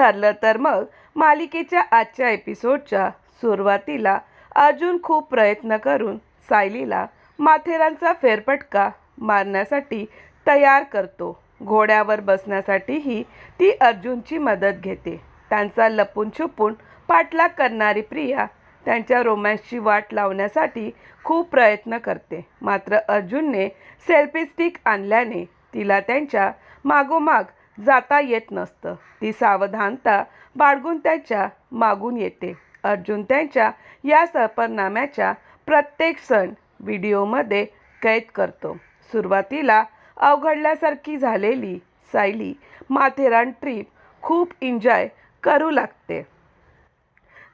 ठरलं तर मग मालिकेच्या आजच्या एपिसोडच्या सुरुवातीला अर्जुन खूप प्रयत्न करून सायलीला माथेरानचा फेरफटका मारण्यासाठी तयार करतो. घोड्यावर बसण्यासाठीही ती अर्जुनची मदत घेते. त्यांचा लपून छुपून पाठलाग करणारी प्रिया त्यांच्या रोमॅन्सची वाट लावण्यासाठी खूप प्रयत्न करते. मात्र अर्जुनने सेल्फी स्टिक आणल्याने तिला त्यांच्या मागोमाग जाता येत नसतं. ती सावधानता बाळगून त्यांच्या मागून येते. अर्जुन त्यांच्या या सफरनाम्याच्या प्रत्येक सण व्हिडिओमध्ये कैद करतो. सुरुवातीला अवघडल्यासारखी झालेली सायली माथेरान ट्रीप खूप एन्जॉय करू लागते.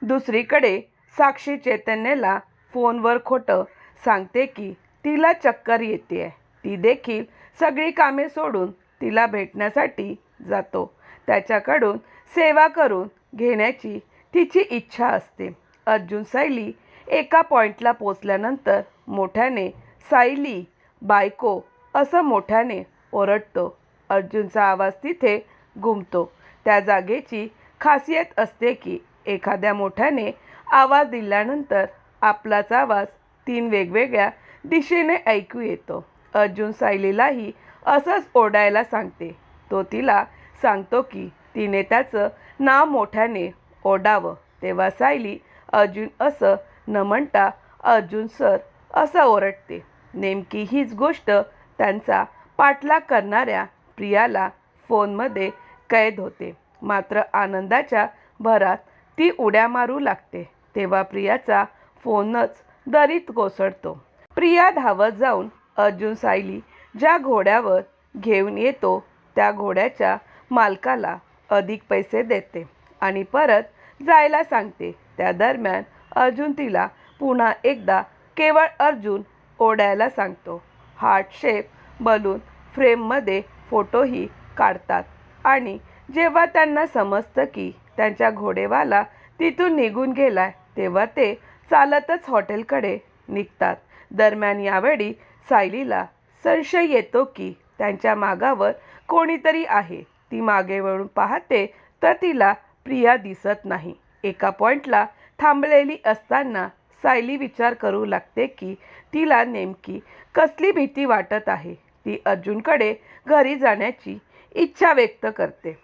दुसरीकडे साक्षी चैतन्यला फोनवर खोटं सांगते की तिला चक्कर येते ती देखील सगळी कामे सोडून तिला भेटण्यासाठी जातो. त्याच्याकडून सेवा करून घेण्याची तिची इच्छा असते. अर्जुन सायली एका पॉईंटला पोचल्यानंतर मोठ्याने सायली बायको असं मोठ्याने ओरडतो. अर्जुनचा आवाज तिथे घुमतो. त्या जागेची खासियत असते की एखाद्या मोठ्याने आवाज दिल्यानंतर आपलाच आवाज तीन वेगवेगळ्या दिशेने ऐकू येतो. अर्जुन सायलीलाही असंच ओरडायला सांगते. तो तिला सांगतो की तिने त्याचं नाव मोठ्याने ओढावं तेव्हा सायली अर्जुन असं न म्हणता अर्जुन सर असं ओरडते. नेमकी हीच गोष्ट त्यांचा पाठलाग करणाऱ्या प्रियाला फोनमध्ये कैद होते. मात्र आनंदाच्या भरात ती उड्या मारू लागते. तेव्हा प्रियाचा फोनच दरीत कोसळतो. प्रिया धावत जाऊन अर्जुन सायली ज्या घोड्यावर घेऊन येतो त्या घोड्याच्या मालकाला अधिक पैसे देते आणि परत जायला सांगते. त्या दरम्यान अर्जुन तिला पुन्हा एकदा केवळ अर्जुन ओढायला सांगतो. हार्ट शेप बलून फ्रेममध्ये फोटोही काढतात आणि जेव्हा त्यांना समजतं की त्यांच्या घोडेवाला तिथून निघून गेलाय तेव्हा ते चालतच हॉटेलकडे निघतात. दरम्यान यावेळी सायलीला संशय येतो की त्यांच्या मागावर कोणीतरी आहे. ती मागे वळून पाहते तर तिला प्रिया दिसत नाही. एका पॉईंटला थांबलेली असताना सायली विचार करू लागते की तिला नेमकी कसली भीती वाटत आहे. ती अर्जुनकडे घरी जाण्याची इच्छा व्यक्त करते.